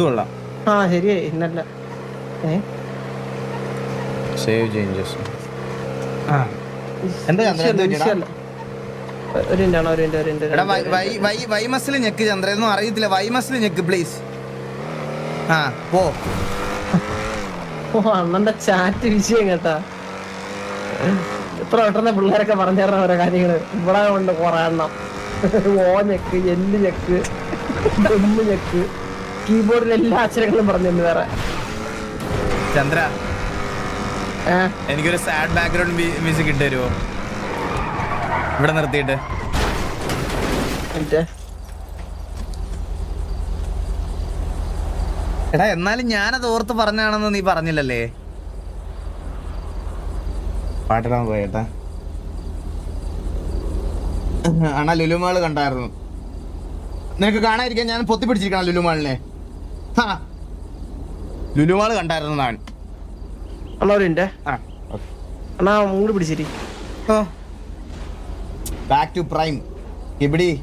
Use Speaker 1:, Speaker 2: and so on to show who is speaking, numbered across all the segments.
Speaker 1: ഇത് കൊള്ളാം
Speaker 2: ആ ശരിയായി. ഇന്നല്ല.
Speaker 1: Save changes?
Speaker 2: ഒരു
Speaker 1: വൈ വൈ വൈ വൈ മസിൽ ഞെക്ക് ചന്ദ്ര. ഒന്നും അറിയത്തില്ല. വൈ മസിൽ ഞെക്ക് പ്ലീസ് ആ പോ.
Speaker 2: ഓ അണ്ണന്റെ ചാറ്റ് വിഷയം കേട്ടാ. ഇത്ര പെട്ടെന്ന് പിള്ളേരൊക്കെ പറഞ്ഞു തരണ ഓരോ കാര്യങ്ങൾ. ഇവിടെ കൊണ്ട് കൊറേ ഓ ഞെക്ക് എല്ല് ഞെക്ക്. എമ്മ് ഞെക്ക്. കീബോർഡിൽ എല്ലാ അക്ഷരങ്ങളും പറഞ്ഞു വേറെ.
Speaker 1: ചന്ദ്ര എനിക്കൊരു സാഡ് ബാക്ക്ഗ്രൗണ്ട് മ്യൂസിക് ഇട്ട് തരുമോ ഇവിടെ നിർത്തിയിട്ട്. എടാ എന്നാലും ഞാനത് ഓർത്ത് പറഞ്ഞാണെന്ന് നീ പറഞ്ഞില്ലല്ലേ? പാട്ടിടാൻ പോയേട്ടാ അണ ലുലുമാൾ കണ്ടായിരുന്നു. നിനക്ക് കാണാതിരിക്കാൻ ഞാൻ പൊത്തിപ്പിടിച്ചിരിക്കണം ലുലുമാളിനെ. ലുലുമാൾ കണ്ടായിരുന്നു ഞാൻ
Speaker 2: അണ്ണാ ഒരു
Speaker 1: ആ.
Speaker 2: അണ്ണാ മൂട് പിടിച്ചിരി.
Speaker 1: ബാക്ക് ടു പ്രൈം ഇബിടി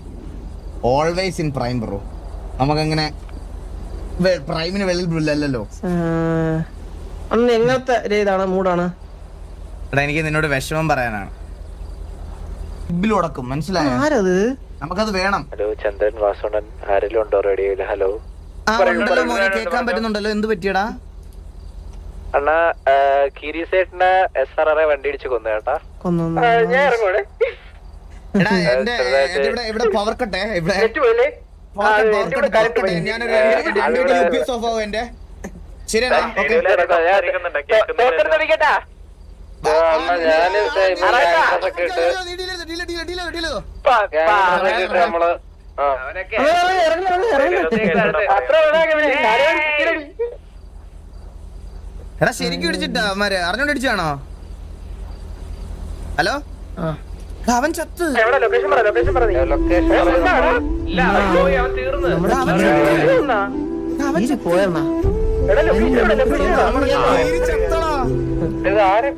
Speaker 1: ഓൾവേസ് ഇൻ പ്രൈം ബ്രോ നമുക്കങ്ങനെ പ്രൈമിന് വെളിയില്ലല്ലോ
Speaker 2: അണ്ണ എങ്ങനത്തെ ഇതാണ് മൂടാണ്.
Speaker 1: എടാ എനിക്ക് നിന്നോട് വിഷമം പറയാനാണ്. ഉടക്കും മനസ്സിലായോ?
Speaker 2: ആരത്?
Speaker 1: നമുക്കത് വേണം.
Speaker 3: ഹലോ ചന്ദ്രൻ വാസുണ്ണൻ ആരെങ്കിലും ഉണ്ടോ റേഡിയോയിൽ? ഹലോ
Speaker 1: ആ, ഉണ്ടല്ലോ മോനെ കേൾക്കാൻ പറ്റുന്നുണ്ടല്ലോ. എന്ത് പറ്റിയടാ?
Speaker 3: അണ്ണാ കിരീസേട്ടന് എസ് ആർ ആർ വണ്ടി ഇടിച്ച് കൊന്നു കേട്ടാ. ചെറുതായിട്ട്
Speaker 1: എന്റെ ഇവിടെ ഇവിടെ പവർ കട്ടെ. ഇവിടെ
Speaker 3: ഞാൻ നമ്മൾ.
Speaker 1: എടാ ശരിക്കും ഇടിച്ചിട്ടാ അവന്മാര് അറിഞ്ഞോണ്ട് ഇടിച്ചാണോ ഹലോ അവൻ ചത്ത്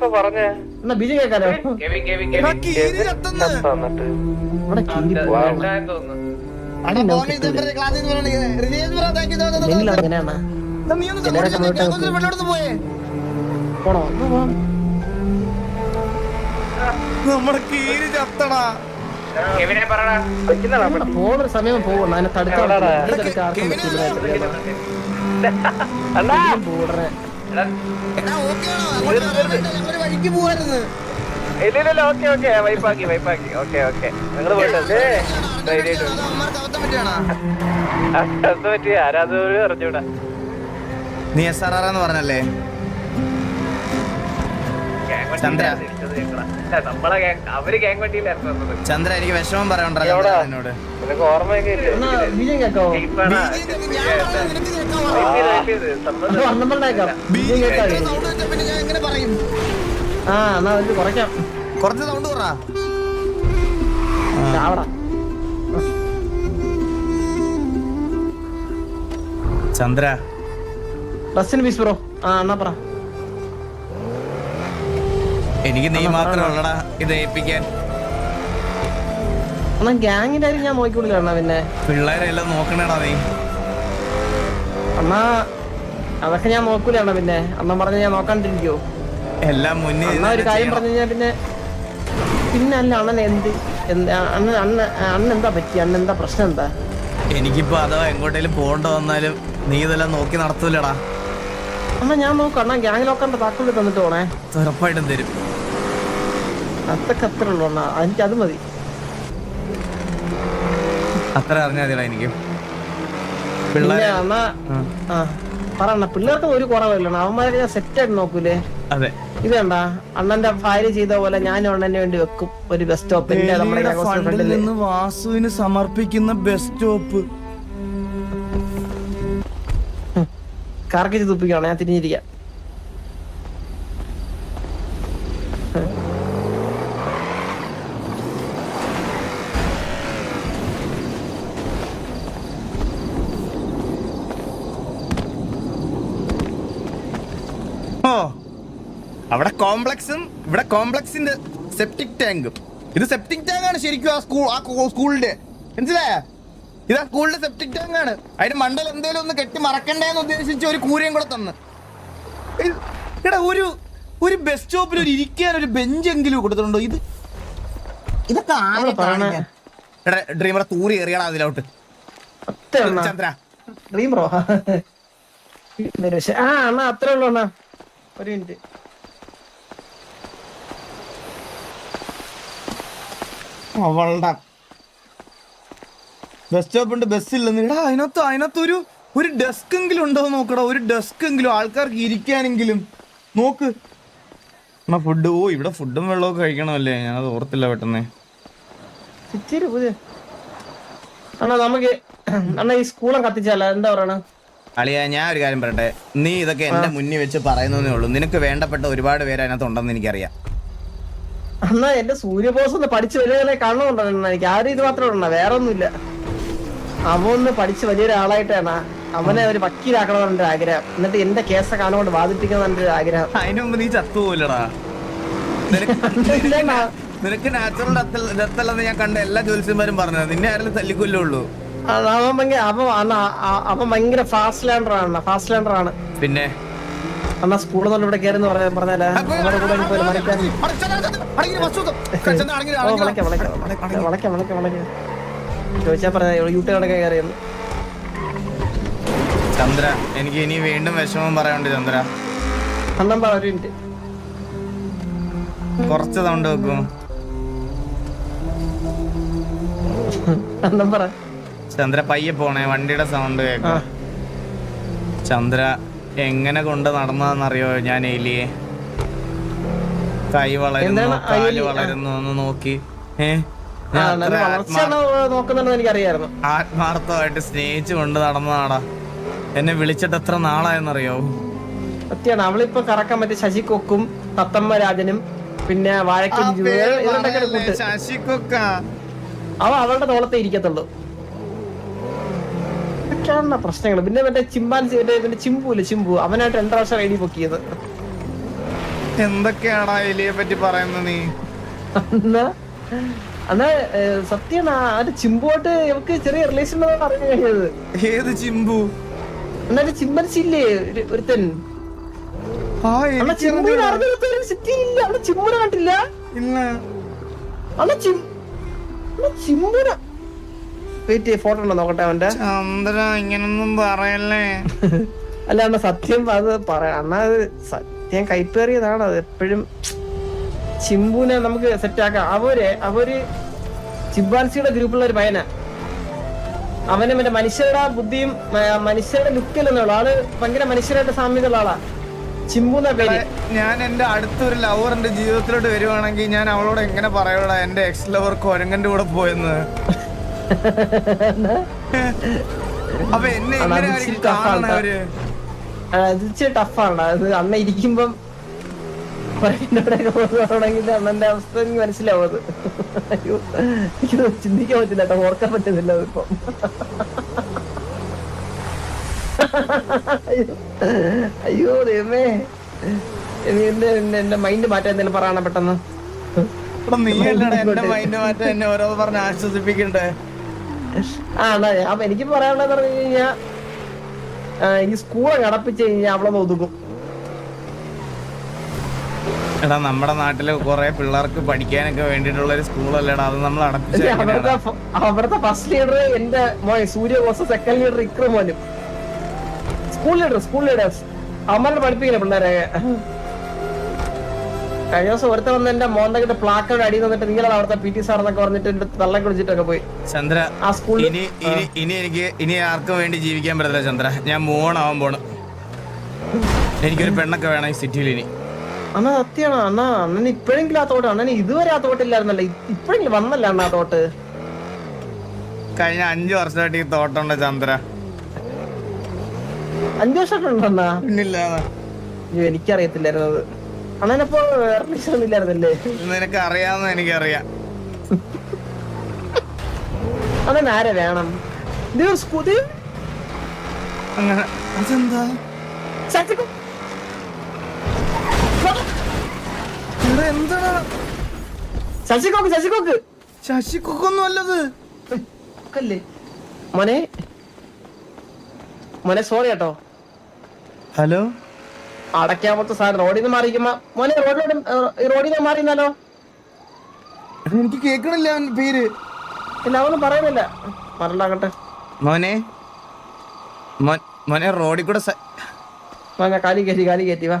Speaker 3: പറഞ്ഞേ
Speaker 2: സമയം പോകണം അതിനെ തടുക്കാൻ
Speaker 1: വഴിക്ക് പോവായിരുന്നു.
Speaker 3: ഇല്ലില്ല ഓക്കെ ഓക്കെ വൈപ്പാക്കി വൈപ്പാക്കി ഓക്കെ ഓക്കെ ഞങ്ങൾ പോയിട്ടല്ലേ
Speaker 1: നീ എസ് ആർ ആർ എന്ന് പറഞ്ഞല്ലേ? ചന്ദ്ര. ചന്ദ്ര എനിക്ക് വിഷമം പറയണ്ട? എന്നോട്.
Speaker 3: നിനക്ക്
Speaker 1: സൗണ്ട്
Speaker 2: ഇല്ലേ?
Speaker 1: ചന്ദ്ര.
Speaker 2: ബസ്സിന് ബീസ് ബ്രോ ആ എന്നാ പറ.
Speaker 1: എനിക്ക് നീ മാത്രമേ ഉള്ളടാ. ഇത് ഏൽപ്പിക്കാൻ.
Speaker 2: എന്നാ ഗ്യാങ്ങിന്റെ കാര്യം ഞാൻ നോക്കിക്കൊള്ളില്ല അണ്ണാ പിന്നെ.
Speaker 1: പിള്ളേരെല്ലാം നോക്കണേടാ നീ.
Speaker 2: അണ്ണാ അതൊക്കെ ഞാൻ നോക്കൂല അണ്ണാ പിന്നെ. അണ്ണൻ പറഞ്ഞ ഞാൻ നോക്കാണ്ടിരിക്കോ
Speaker 1: എല്ലാം മുന്നേ
Speaker 2: അണ്ണാ ഒരു കാര്യം പറഞ്ഞു കഴിഞ്ഞാൽ പിന്നെ പിന്നെ അല്ല അണ്ണൻ എന്ത് അണ്ണൻ അണ്ണ അണ്ണൻ എന്താ പറ്റി? അണ്ണൻ എന്താ പ്രശ്നം എന്താ?
Speaker 1: എനിക്കിപ്പോ അഥവാ എങ്ങോട്ടേലും പോകണ്ട വന്നാലും നീ ഇതെല്ലാം നോക്കി നടത്തൂലടാ.
Speaker 2: അമ്മ ഞാൻ നോക്കണ ഗ്യാങ് ലോക്കറിന്റെ താക്കോൽ തന്നിട്ട് പോണേ.
Speaker 1: ഉറപ്പായിട്ടും തരും.
Speaker 2: അതൊക്കെ അത്ര ഉള്ളു അണ്ണാ. എനിക്ക് അത് മതി.
Speaker 1: അത്ര അറിഞ്ഞാൽ മതിടാ എനിക്ക്.
Speaker 2: പിന്നെ
Speaker 1: പിള്ളേരെ
Speaker 2: അണ്ണാ
Speaker 1: ആ,
Speaker 2: പിള്ളേർക്ക് ഒരു കുറവില്ല അവന്മാരൊക്കെ ഞാൻ സെറ്റ് ആയിട്ട് നോക്കൂലേ?
Speaker 1: അതെ.
Speaker 2: ഇത് കണ്ട അണ്ണന്റെ ഭാര്യ ചെയ്ത പോലെ ഞാൻ അണ്ണന് വേണ്ടി വെക്കും ഒരു ബസ് സ്റ്റോപ്പിന്റെ നമ്മുടെ
Speaker 1: ഫണ്ടിൽ
Speaker 2: ഫ്രണ്ടിൽ
Speaker 1: നിന്ന് വാസുവിന് സമർപ്പിക്കുന്ന ബസ് സ്റ്റോപ്പ്
Speaker 2: കാർക്കിച്ച് തുപ്പിക്കാണ് ഞാൻ തിരിഞ്ഞിരിക്കാം.
Speaker 1: അവിടെ കോംപ്ലക്സും ഇവിടെ കോംപ്ലക്സിന്റെ സെപ്റ്റിക് ടാങ്കും ഇത് സെപ്റ്റിക് ടാങ്ക് ആണ് ശരിക്കും ആ സ്കൂൾ ആ സ്കൂളിന്റെ മനസ്സിലായ? ഇതാ സ്കൂളിലെ സെപ്റ്റിക് ടാങ്ക് ആണ്. അതിന്റെ മണ്ടൽ എന്തേലും ഒന്ന് കെട്ടി മറക്കണ്ടെന്ന് ഉദ്ദേശിച്ച് ഒരു കൂരയും കൂടെ തന്ന്. എടാ ഒരു ഒരു ബസ് സ്റ്റോപ്പിൽ ഒരു ഇരിക്കാൻ ഒരു ബെഞ്ച് എങ്കിലും കൊടുത്തിട്ടുണ്ടോ? ഇത് ഇതൊക്കെ എടാ ഡ്രീമറെ തൂറി എറിയണം അതിലോട്ട്. ചന്ദ്ര.
Speaker 2: ഡ്രീം ബ്രോ ആ അണ്ണാ അത്രേ ഉള്ളൂ അണ്ണാ. ഒരു മിനിറ്റ്
Speaker 1: അവളുടെ ബസ് സ്റ്റോപ്പ് ഉണ്ട് ബസ് ഇല്ലെന്ന്. എടാ അതിനകത്ത് അതിനകത്ത് ഒരു ഒരു ഡെസ്ക് എങ്കിലും ഉണ്ടോ നോക്കടാ. ഒരു ഡെസ്ക് എങ്കിലും ആൾക്കാർക്ക് ഇരിക്കാനെങ്കിലും. നോക്ക്. എന്നാ ഫുഡ് ഓ ഇവിടെ ഫുഡും വെള്ളമൊക്കെ കഴിക്കണമല്ലേ? ഞാനത് ഓർത്തില്ല പെട്ടെന്ന്.
Speaker 2: അണ്ണാ നമുക്ക് അണ്ണാ ഈ സ്കൂളും കത്തിച്ചാല? എന്താ പറയണ?
Speaker 1: അളിയാ ഞാൻ ഒരു കാര്യം പറയട്ടെ. നീ ഇതൊക്കെ എന്റെ മുന്നിൽ വെച്ച് പറയുന്നതേ ഉള്ളൂ. നിനക്ക് വേണ്ടപ്പെട്ട ഒരുപാട് പേര് അതിനകത്ത് ഉണ്ടെന്ന് എനിക്കറിയാം.
Speaker 2: അണ്ണാ എന്റെ സൂര്യബോസ് ഒന്ന് പഠിച്ചു വരുന്നതിനെ കാണുന്നുണ്ടോ എനിക്ക് ആരും ഇത് മാത്രമേ ഉള്ളൂ. വേറെ ഒന്നുമില്ല അവൻ പഠിച്ച് വലിയ വലിയൊരാളായിട്ടാണ് അവനെ ഒരു വക്കീലാക്കണമെന്ന് എന്റെ ആഗ്രഹം എന്നിട്ട് എന്റെ കേസൊക്കെ അവനോട് വാദിപ്പിക്കണം എന്റെ ഒരു ആഗ്രഹം
Speaker 1: അതിനു മുമ്പ് നീ ചത്തുപോലടാ നിനക്ക് നാച്ചുറൽ ഡെത്തല്ലെന്ന് ഞാൻ കണ്ട എല്ലാ ജ്യോത്സ്യന്മാരും പറഞ്ഞു നിന്നെ ആരെങ്കിലും തല്ലിക്കൊല്ലേ ഉള്ളൂ
Speaker 2: ആ, അവൻ ഭയങ്കര അവൻ അണ്ണാ ആ- അവൻ ഭയങ്കര ഫാസ്റ്റ് ലാൻഡർ ആണ് ഫാസ്റ്റ് ലാൻഡർ ആണ്
Speaker 1: പിന്നെ
Speaker 2: അന്നാ സ്കൂളിൽ നിന്ന് ഇവിടെ കയറി പറഞ്ഞാലേ വിളക്കാം വിളക്കാം വിളക്കാം വിളക്കാം ചോദിച്ചാ പറഞ്ഞ യൂട്യൂബ് കടക്കെ കയറിയെന്ന്.
Speaker 1: ചന്ദ്ര എനിക്ക് ഇനി വീണ്ടും വിഷമം പറയാനുണ്ട് ചന്ദ്ര.
Speaker 2: അണ്ണൻ പറ ഒരു മിനിറ്റ്
Speaker 1: കുറച്ച് സൗണ്ട് വെക്കും.
Speaker 2: പറ.
Speaker 1: ചന്ദ്ര പയ്യെ പോണേ വണ്ടിയുടെ സൗണ്ട്
Speaker 2: ആ.
Speaker 1: ചന്ദ്ര എങ്ങനെ കൊണ്ട് നടന്നതെന്നറിയോ ഞാൻ എലിയെ? കൈ വളരുന്നു
Speaker 2: കാൽ.
Speaker 1: വളരുന്നു എന്ന് നോക്കി. ഏ?
Speaker 2: നോക്കുന്നുണ്ടെന്ന് എനിക്കറിയായിരുന്നു.
Speaker 1: ആത്മാർത്ഥമായിട്ട് സ്നേഹിച്ചു കൊണ്ട് നടന്നതാടാ. എന്നെ വിളിച്ചിട്ട് എത്ര നാളായെന്നറിയോ?
Speaker 2: സത്യാണ് അവളിപ്പോ കറക്കാൻ പറ്റിയ ശശി കൊക്കും തത്തമ്മ രാജനും പിന്നെ വാഴക്കും ഇവരുടെയൊക്കെ കൂട്ട്.
Speaker 1: ശശിക്കൊക്ക
Speaker 2: അവ അവളുടെ തോളത്തെ ഇരിക്കത്തുള്ളൂ. ഇതൊക്കെയാണ് പ്രശ്നങ്ങൾ പിന്നെ മറ്റേ ചിമ്പാൻസി മറ്റേ പിന്നെ ചിമ്പു? അവനായിട്ട് രണ്ടു പ്രാവശ്യം ഐഡി പൊക്കിയത്.
Speaker 1: എന്തൊക്കെയാണ് എലിയെ പറ്റി പറയുന്നത് നീ?
Speaker 2: അന്ന് അന്ന് സത്യാണ് ആ ചിമ്പുമായിട്ട് ഇവക്ക് ചെറിയ റിലേഷൻ കഴിഞ്ഞത്.
Speaker 1: ഏത് ചിമ്പു?
Speaker 2: എന്നാലും ചിമ്പൻസി ഒരുത്തൻ. കണ്ടില്ല. വെയിറ്റ് ഫോട്ടോ ഉണ്ടോ നോക്കട്ടെ അവന്റെ?
Speaker 1: ചന്ദ്ര ഇങ്ങനൊന്നും പറയല്ലേ.
Speaker 2: അല്ല അണ്ണ സത്യം അത് പറയാം അണ്ണ സത്യം കൈപ്പേറിയതാണ് അത് എപ്പോഴും. ചിമ്പുനെ നമുക്ക് സെറ്റ് ആക്കാം. അവർ അവർ ചിമ്പാൻസിയുടെ ഗ്രൂപ്പിലുള്ള ഒരു പയന അവന് മറ്റേ മനുഷ്യരുടെ ബുദ്ധിയും മനുഷ്യരുടെ ലുക്കിലെന്നുള്ള ആൾ ഭയങ്കര മനുഷ്യരായിട്ട് സാമ്യതയുള്ള ആളാ.
Speaker 1: ഞാൻ എന്റെ അടുത്തൊരു ലവർ എന്റെ ജീവിതത്തിലോട്ട് വരുവാണെങ്കിൽ ഞാൻ അവളോട് എങ്ങനെ പറയൂടാ എന്റെ എക്സ് ലവർ കൊരങ്ങന്റെ കൂടെ പോയെന്ന്. അപ്പൊ എന്നെ
Speaker 2: ടഫാണ് അത് അന്ന് ഇരിക്കുമ്പം അണ്ണന്റെ അവസ്ഥ എനിക്ക് മനസ്സിലാവും അത്. അയ്യോ എനിക്ക് ചിന്തിക്കാൻ പറ്റില്ല കേട്ടോ. ഓർക്കാൻ പറ്റുന്നില്ല അതിപ്പം. അയ്യോ. ദൈവമേ. എന്റെ മൈൻഡ് മാറ്റാൻ എന്തെങ്കിലും പറയണം പെട്ടെന്ന്.
Speaker 1: നീയല്ലടാ എന്റെ മൈൻഡ് മാറ്റം എന്നെ ഓരോ പറഞ്ഞ് ആശ്വസിപ്പിക്കണ്ടേ?
Speaker 2: ആ എനിക്ക് പറയാനുള്ളത് പറഞ്ഞു കഴിഞ്ഞാ ഈ സ്കൂളെ കടപ്പിച്ച് കഴിഞ്ഞാൽ അവളെ ഒതുക്കും
Speaker 1: എടാ നമ്മുടെ നാട്ടിൽ കുറെ പിള്ളേർക്ക് പഠിക്കാനൊക്കെ വേണ്ടിട്ടുള്ള ഒരു സ്കൂളല്ലേടാ അത് നമ്മൾ അടപ്പിച്ച
Speaker 2: അവരുടെ ഫസ്റ്റ് ലീഡർ എന്റെ മോൻ സൂര്യബോസ് സെക്കൻഡ് ലീഡർ ഇക്രം മോനും. സ്കൂൾ ലീഡർ സ്കൂൾ ലീഡേഴ്സ് അവന്മാരുടെ പഠിപ്പിക്കില്ല പിള്ളേരെ. കഴിഞ്ഞ ദിവസം ഒരുത്ത വന്ന് എന്റെ മോന്തക്കിട്ട് പ്ലാക്കോട് അടി നിന്നിട്ട് നിങ്ങളാണ് അവിടുത്തെ പി ടി സാർ എന്നൊക്കെ പറഞ്ഞിട്ട് എന്റെ തള്ളെ കുളിച്ചിട്ടൊക്കെ പോയി.
Speaker 1: ചന്ദ്ര
Speaker 2: ആ സ്കൂളിൽ
Speaker 1: ഇനി ഇനി ഇനി എനിക്ക് ഇനി ആർക്കും വേണ്ടി ജീവിക്കാൻ പറ്റില്ല ചന്ദ്ര. ഞാൻ മൂന്നാവാൻ പോണ്. എനിക്കൊരു പെണ്ണൊക്കെ വേണം ഈ സിറ്റിയിൽ ഇനി.
Speaker 2: അണ്ണ സത്യമാണ് അണ്ണാ അണ്ണൻ ഇപ്പോഴെങ്കിലും ആ തോട്ട് അണ്ണൻ ഇതുവരെ ആ തോട്ടില്ലായിരുന്നല്ലോ. ഇപ്പോഴെങ്കിലും വന്നല്ല അണ്ണാ ആ തോട്ട്?
Speaker 1: കഴിഞ്ഞ അഞ്ചു വർഷമായിട്ട് ഈ തോട്ടുണ്ട് ചന്ദ്ര.
Speaker 2: അഞ്ചു വർഷമായിട്ടുണ്ടോ അണ്ണാ?
Speaker 1: പിന്നില്ലാതെ
Speaker 2: അയ്യോ എനിക്കറിയത്തില്ലായിരുന്നു അത്. അണ്ണനപ്പോ ഇല്ലായിരുന്നല്ലേ
Speaker 1: നിനക്ക് അറിയാവുന്ന എനിക്കറിയാം.
Speaker 2: അണ്ണൻ ആരെ വേണം
Speaker 1: അങ്ങനെ. അതെന്താ?
Speaker 2: ശക്തിക്ക്
Speaker 1: ഇവിടെ എന്താണ്
Speaker 2: ശശികോക്ക് ശശികോക്ക്
Speaker 1: ശശിക്കൊക്കൊന്നും അല്ലത്
Speaker 2: അല്ലേ മോനെ. മോനെ സോറി കേട്ടോ.
Speaker 1: ഹലോ?
Speaker 2: അടക്കാമത്തെ സാധനം റോഡിൽ നിന്ന് മാറിയിരിക്കുമ്പോ. മോനെ റോഡിലോട്ട് റോഡിൽ നിന്ന് മാറിയെന്നാലോ
Speaker 1: എനിക്ക് കേക്കണില്ല അവൻ പേര്.
Speaker 2: പിന്നെ അവനൊന്നും പറയുന്നില്ല. മറണ്ടാകട്ടെ
Speaker 1: മോനെ. മോൻ- മോനെ റോഡിൽ കൂടെ സ-
Speaker 2: മോനെ കാലി കയറ്റി കാലി കയറ്റി വാ.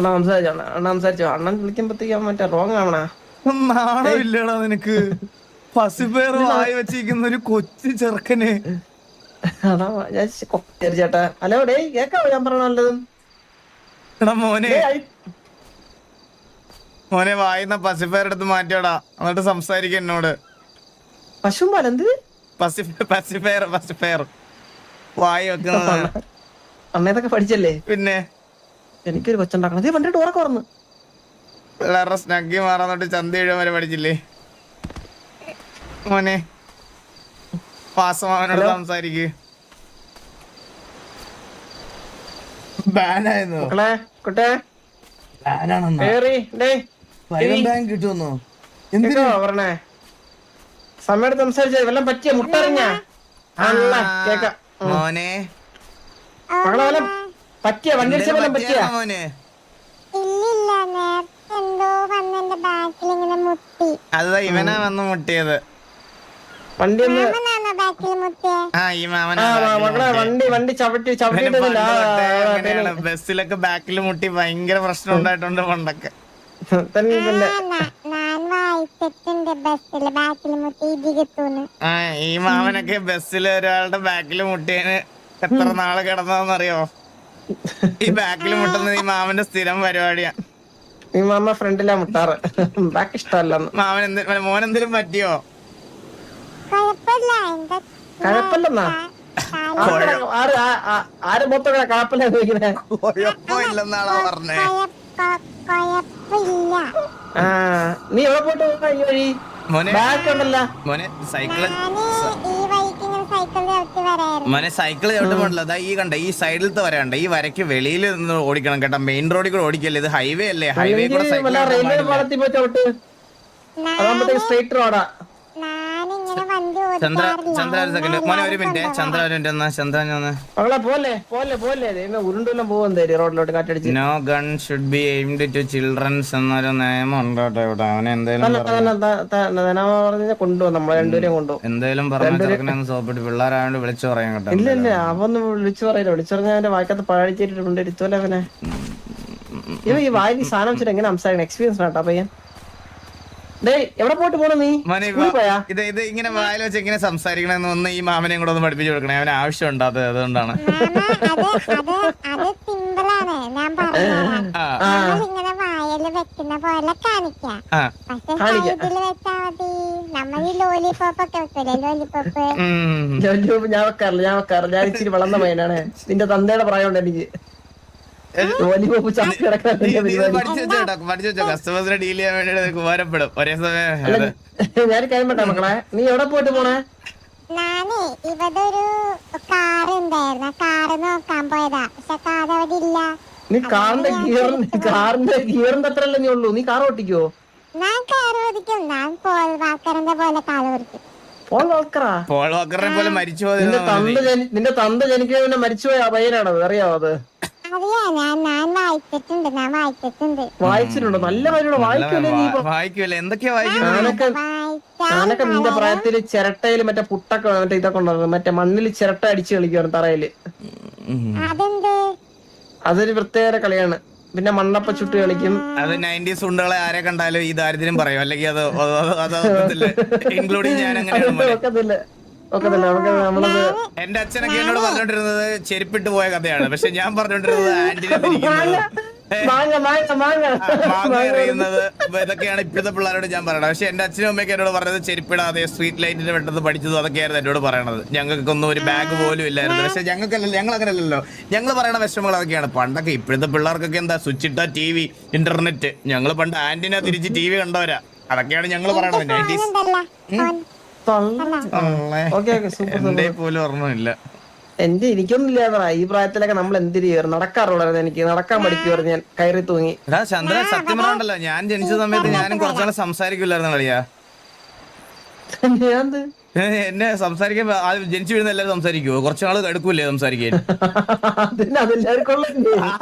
Speaker 2: അണ്ണ സംസാരിച്ചോ അണ്ണ സംസാരിച്ചോ. അണ്ണൻ വിളിക്കുമ്പോഴത്തേക്ക് മറ്റേ റോങ് ആവണാ.
Speaker 1: നാണോ ഇല്ലടാ നിനക്ക്. പസിപ്പേർ വായി വെച്ചിരിക്കുന്ന ഒരു കൊച്ചു ചെറുക്കന്.
Speaker 2: അതാ ഞാൻ ശ- കൊ- ശരി ചേട്ടാ. ഹലോ ഡേ കേക്കാവോ? ഞാൻ പറഞ്ഞ നല്ലതും.
Speaker 1: എടാ മോനെ. മോനെ വായിന്ന പസിപ്പേർ എടുത്ത് മാറ്റിയോടാ. എന്നിട്ട് സംസാരിക്ക എന്നോട്.
Speaker 2: എന്ത്?
Speaker 1: പസിഫയർ പസിഫയർ. വായി വെക്കുന്നത്.
Speaker 2: അണ്ണ പഠിച്ചല്ലേ?
Speaker 1: പിന്നെ?
Speaker 2: എനിക്കൊരു കൊച്ചുണ്ടാക്കണം. ഇത് പണ്ടിട്ട് ഉറക്കം ഉറന്ന്
Speaker 1: പിള്ളേരുടെ സ്നഗ്ഗി മാറാന്നിട്ട് ചന്ത എഴുതാൻ വരെ പഠിച്ചില്ലേ? മോനെ വാസമാവനോട് സംസാരിക്ക്. ബാനായിരുന്നു.
Speaker 2: മക്കളെ കുട്ടേ
Speaker 1: ബാനാണെന്നാ.
Speaker 2: കേറി ഡേ
Speaker 1: ബാങ്ക് കിട്ടുമെന്നോ?
Speaker 2: എന്തിനാ? പറഞ്ഞേ. സമയത്ത് വല്ലതും പറ്റിയ? മുട്ടറിഞ്ഞ
Speaker 1: മോനെ.
Speaker 2: മകളെ വല്ലതും പറ്റിയ? വണ്ടി പറ്റിയ?
Speaker 1: മോനെ?
Speaker 4: ഇല്ലില്ല നേരത്തെ എന്തോ വന്ന് എന്റെ ബാക്കിൽ ഇങ്ങനെ മുട്ടി.
Speaker 1: അതാ ഇവനാ വന്ന് മുട്ടിയത്.
Speaker 2: വണ്ടി ഒന്ന്
Speaker 4: മാമനാണോ ബാക്കിൽ മുട്ടിയെ?
Speaker 1: ആ ഈ മാമനാ
Speaker 2: ആ
Speaker 1: back
Speaker 2: ൽ
Speaker 1: മുട്ടിയത്.
Speaker 2: വണ്ടി വണ്ടി ചവിട്ടി
Speaker 1: ഇവന് പണ്ട് തൊട്ടേ അങ്ങനെയാണ്. ബസ്സിലൊക്കെ ബാക്കിൽ മുട്ടി ഭയങ്കര പ്രശ്നം ഉണ്ടായിട്ടുണ്ട് പണ്ടൊക്കെ.
Speaker 4: ആ, ന- ഞാൻ വായിച്ചിട്ടുണ്ട് ബസ്സിൽ ബാക്കിൽ മുട്ടി ഇടി
Speaker 1: ആ ഈ മാമനൊക്കെ ബസ്സിൽ ഒരാളുടെ ബാക്കിൽ മുട്ടിയതിന് എത്ര നാൾ കിടന്നതെന്നറിയോ ഈ ബാക്കിൽ മുട്ടുന്നത് ഈ മാമന്റെ സ്ഥിരം പരിപാടിയാ.
Speaker 2: ഈ മാമ ഫ്രണ്ടിലാ മുട്ടാറ്. ബാക്ക് ഇഷ്ടമല്ല
Speaker 1: മാമൻ എന്ത് മോൻ എന്തെങ്കിലും പറ്റിയോ?
Speaker 2: കഴപ്പല്ലെന്നാ? ആര് മൊത്തം കഴപ്പല്ല
Speaker 1: പറഞ്ഞേ?
Speaker 2: നീ എവിടെ പോയിട്ട്
Speaker 1: മോനെ.
Speaker 2: ബാക്ക് ഉണ്ടല്ലോ.
Speaker 1: മോനെ
Speaker 4: സൈക്കിൾ ഇങ്ങനെ സൈക്കിൾ ചവിട്ടി
Speaker 1: മോനെ ചവിട്ടുമ്പോഴല്ല അതാ ഈ കണ്ട ഈ സൈഡിലത്തെ വരണ്ട ഈ വരയ്ക്ക് വെളിയിൽ നിന്ന് ഓടിക്കണം കേട്ടോ. മെയിൻ റോഡിൽ കൂടെ ഓടിക്കല്ലേ? ഇത് ഹൈവേ അല്ലേ? ഹൈവേ കൂടെ സൈക്കിൾ
Speaker 2: സ്ട്രേറ്റ് റോഡാ
Speaker 1: ചന്ദ്ര ഒരു സെക്കൻഡ് മോനെ ഒരു മിനിറ്റ് ചന്ദ്ര ഒരു മിനിറ്റ് എന്നാ? ചന്ദ്ര ഒന്ന്
Speaker 2: മകളെ പോലെ പോലെ പോലെ. ഉരുണ്ടെല്ലാം റോഡിലോട്ട് കാറ്റടിച്ച്?
Speaker 1: No gun should be aimed to childrens എന്നൊരു നിയമം ഉണ്ട് കേട്ടോ ഇവിടെ. അവനെ എന്തേലും
Speaker 2: തന്നെ
Speaker 1: പറഞ്ഞ-
Speaker 2: തന്നെ ത- ത- ധനാമ പറഞ്ഞ കൊണ്ടുപോകും നമ്മളെ രണ്ടുപേരെയും കൊണ്ടുപോകും
Speaker 1: എന്തേലും പറഞ്ഞ ചെറുക്കനെ ഒന്ന് സോപ്പിട്ട് പിള്ളേരായോണ്ട് വിളിച്ചു പറയാൻ കേട്ടോ
Speaker 2: ഇല്ല ഇല്ല. അവന്ന് വിളിച്ചു പറയില്ല. വിളിച്ചു പറഞ്ഞാൽ അവന്റെ വായിക്കത്ത് പഴച്ചിട്ടുണ്ട് ഇരുത്തോലെ അവനെ? ഇവ ഈ വായന സാധനം വെച്ചിട്ട് എങ്ങനെ സംസാരിക്കണം? എക്സ്പീരിയൻസ് ആട്ടോ പയ്യൻ. എവിടെ പോയിട്ട് പോണു നീ?
Speaker 1: ഇത് ഇത് ഇങ്ങനെ വായിൽ വെച്ച് ഇങ്ങനെ സംസാരിക്കണമെന്ന് ഒന്ന് ഈ മാമനെയും കൂടെ ഒന്ന് പഠിപ്പിച്ചു കൊടുക്കണേ. അവന് ആവശ്യം ഉണ്ടാത്തത് അതുകൊണ്ടാണ്
Speaker 4: ഞാൻ
Speaker 2: വെക്കാറില്ല ഞാൻ വെക്കാറില്ല. ഞാൻ ഇച്ചിരി വളർന്ന മൈനാണ് നിന്റെ തന്തയുടെ പ്രായമുണ്ട് എനിക്ക്.
Speaker 1: കസ്റ്റമേഴ്സിനെ ഡീൽ ചെയ്യാൻ വേണ്ടി ഉപകാരപ്പെടും. ഒരേ സമയം
Speaker 2: അല്ല, ഞാൻ കാര്യം പറ്റാ മക്കളെ. നീ എവിടെ പോയിട്ട് പോണേ?
Speaker 4: ഞാനേ ഇവിടെ ഒരു കാർ ഉണ്ടായിരുന്നു. കാർ കാറ് നോക്കാൻ പോയതാ. പക്ഷെ കാർ അവിടെ ഇല്ല.
Speaker 2: നീ കാറിന്റെ ഗിയർ കാറിന്റെ ഗിയറിന്റെ അത്ര അല്ലേ നീ ഉള്ളൂ? നീ കാർ ഓട്ടിക്കോ?
Speaker 4: ഞാൻ കാർ ഓടിക്കും. ഞാൻ പോൾ വാക്കറിന്റെ പോലെ കാർ ഓടിക്കും.
Speaker 2: പോൾ വാക്കറാ
Speaker 1: പോൾ വാക്കറിനെ പോലെ മരിച്ചു
Speaker 2: നിന്റെ തന്ത് നിന്റെ തന്ത ജനിക്കുന്ന മരിച്ചുപോയ ആ പയ്യനാണത് അറിയാവോ അത്?
Speaker 4: അറിയാ ഞാൻ ഞാൻ വായിച്ചിട്ടുണ്ട് ഞാൻ വായിച്ചിട്ടുണ്ട്.
Speaker 2: വായിച്ചിട്ടുണ്ടോ. നല്ല പരിപാടി വായിക്കൂലേ നീ ഇപ്പൊ?
Speaker 1: വായിക്കൂല എന്തൊക്കെയാ വായിക്കുന്നത്?
Speaker 2: ഞാനൊക്കെ ഞാനൊക്കെ നിന്റെ പ്രായത്തിൽ ചിരട്ടയിൽ മറ്റേ പുട്ടൊക്കെ മറ്റേ ഇതൊക്കെ ഉണ്ടായിരുന്നു മറ്റേ മണ്ണിൽ ചിരട്ട അടിച്ച് കളിക്കുവാണ് തറയിൽ.
Speaker 4: അതെന്ത്?
Speaker 2: അതൊരു പ്രത്യേക കളിയാണ്. പിന്നെ മണ്ണപ്പ ചുട്ട് കളിക്കും.
Speaker 1: അത് നയന്റീസ് ഉണ്ടുകളെ ആരെ കണ്ടാലും ഈ ദാരിദ്ര്യം പറയും. അല്ലെങ്കിൽ അത് അത് ഇൻക്ലൂഡിങ് ഞാൻ അങ്ങനെയാണ് മോനെ.
Speaker 2: ഒക്കത്തില്ല. ഒക്കത്തില്ല നമുക്ക് നമ്മളത്
Speaker 1: എന്റെ അച്ഛനൊക്കെ എന്നോട് പറഞ്ഞോണ്ടിരുന്നത് ചെരുപ്പിട്ട് പോയ കഥയാണ്. പക്ഷെ ഞാൻ പറഞ്ഞോണ്ടിരുന്നത് ആന്റിനെ തിരിക്കുന്നത്
Speaker 2: മാങ്ങ മാങ്ങ മാങ്ങ
Speaker 1: ഇതൊക്കെയാണ് ഇപ്പോഴത്തെ പിള്ളേരോട് ഞാൻ പറയണത്. പക്ഷെ എന്റെ അച്ഛനും അമ്മയൊക്കെ എന്നോട് പറഞ്ഞത് ചെരുപ്പിടാതെ സ്ട്രീറ്റ് ലൈറ്റിന്റെ വെട്ടത്ത് പഠിച്ചതും അതൊക്കെയായിരുന്നു എന്നോട് പറയണത്. ഞങ്ങൾക്കൊന്നും ഒരു ബാഗ് പോലും ഇല്ലായിരുന്നു. പക്ഷെ ഞങ്ങൾക്കല്ലല്ലോ ഞങ്ങൾ അങ്ങനെയല്ലല്ലോ ഞങ്ങൾ പറയണ വിഷമങ്ങൾ അതൊക്കെയാണ്. പണ്ടൊക്കെ ഇപ്പോഴത്തെ പിള്ളേർക്കൊക്കെ എന്താ സ്വിച്ച് ഇട്ട ടി വി ഇന്റർനെറ്റ് ഞങ്ങൾ പണ്ട് ആന്റിന തിരിച്ച് ടി വി കണ്ടവരാ. അതൊക്കെയാണ് ഞങ്ങൾ പറയണത്. നയന്റീസ്
Speaker 4: ഉണ്ടല്ലോ
Speaker 2: തള്ള. ഓക്കെ ഓക്കെ സൂപ്പർ
Speaker 1: എന്റെ പോലും ഓർമ്മയില്ല.
Speaker 2: എന്റെ എനിക്കൊന്നും ഇല്ലാതാ ഈ പ്രായത്തിലൊക്കെ നമ്മൾ എന്തിരി നടക്കാറുള്ളായിരുന്നു എനിക്ക്. നടക്കാൻ പഠിക്കുമായിരുന്നു ഞാൻ. കയറി തൂങ്ങി.
Speaker 1: ചന്ദ്ര ചന്ദ്രൻ സത്യം പറഞ്ഞല്ലോ ഞാൻ ജനിച്ച സമയത്ത് ഞാനും കുറച്ചാളെ സംസാരിക്കില്ലായിരുന്നു കളിയാ. എന്നെ സംസാരിക്കാൻ ആ ജനിച്ചു വീഴുന്ന എല്ലാവരും സംസാരിക്കുവോ? കുറച്ചാൾ എടുക്കൂലേ സംസാരിക്കാൻ?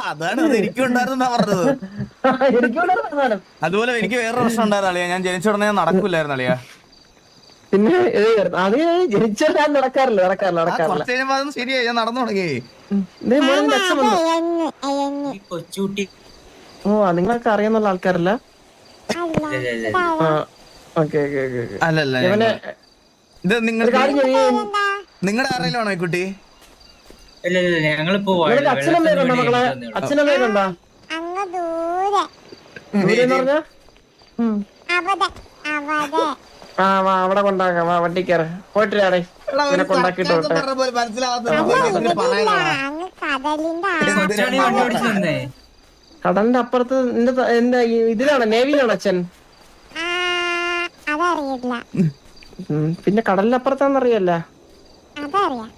Speaker 1: അതാണ് അത് എനിക്കും ഉണ്ടായിരുന്നാ പറഞ്ഞത്. അതുപോലെ എനിക്ക് വേറെ പ്രശ്നം ഉണ്ടായിരുന്നു അളിയാ ഞാൻ ജനിച്ച ഉടനെ നടക്കൂലായിരുന്നു അളിയാ
Speaker 2: പിന്നെ അത് ജനിച്ചാൽ ഞാൻ നടക്കാറില്ല നടക്കാറില്ല നടക്കാറില്ല.
Speaker 1: കുറച്ച് കഴിഞ്ഞപ്പോ അതൊന്നും ശരിയായി ഞാൻ നടന്നു തുടങ്ങി.
Speaker 2: ഓ നിങ്ങളൊക്കെ അറിയാന്നുള്ള ആൾക്കാരല്ല? ഓക്കെ ഓക്കെ ഓക്കെ
Speaker 1: അല്ലല്ല
Speaker 2: ഇവനെ
Speaker 1: ഞങ്ങള്- ഇത് നിങ്ങൾ
Speaker 2: കാര്യം ചെയ്യ്.
Speaker 1: നിങ്ങളുടെ ആരെങ്കിലും ഈ കുട്ടി?
Speaker 5: ഞങ്ങളിപ്പോ
Speaker 2: കണ്ടോ മക്കളെ? അച്ഛനമ്മയെ കണ്ടോ
Speaker 4: അങ്ങ് ദൂരെ.
Speaker 2: ദൂരെ പറഞ്ഞാ? ഉം.
Speaker 4: അവിടെ അവിടെ.
Speaker 2: ആ വാ അവിടെ കൊണ്ടാക്കാം വാ വണ്ടി കയറ പോയിട്ട് രാടേ ഇവനെ കൊണ്ടാക്കിട്ട് വിട്ടെ.
Speaker 4: കടലിന്റെ
Speaker 2: അപ്പുറത്ത് എന്റെ ഈ ഇതിലാണോ നേവിയിലാണോ അച്ഛൻ. പിന്നെ കടലിന്റെ അപ്പുറത്താന്നറിയല്ല
Speaker 4: അതറിയാം.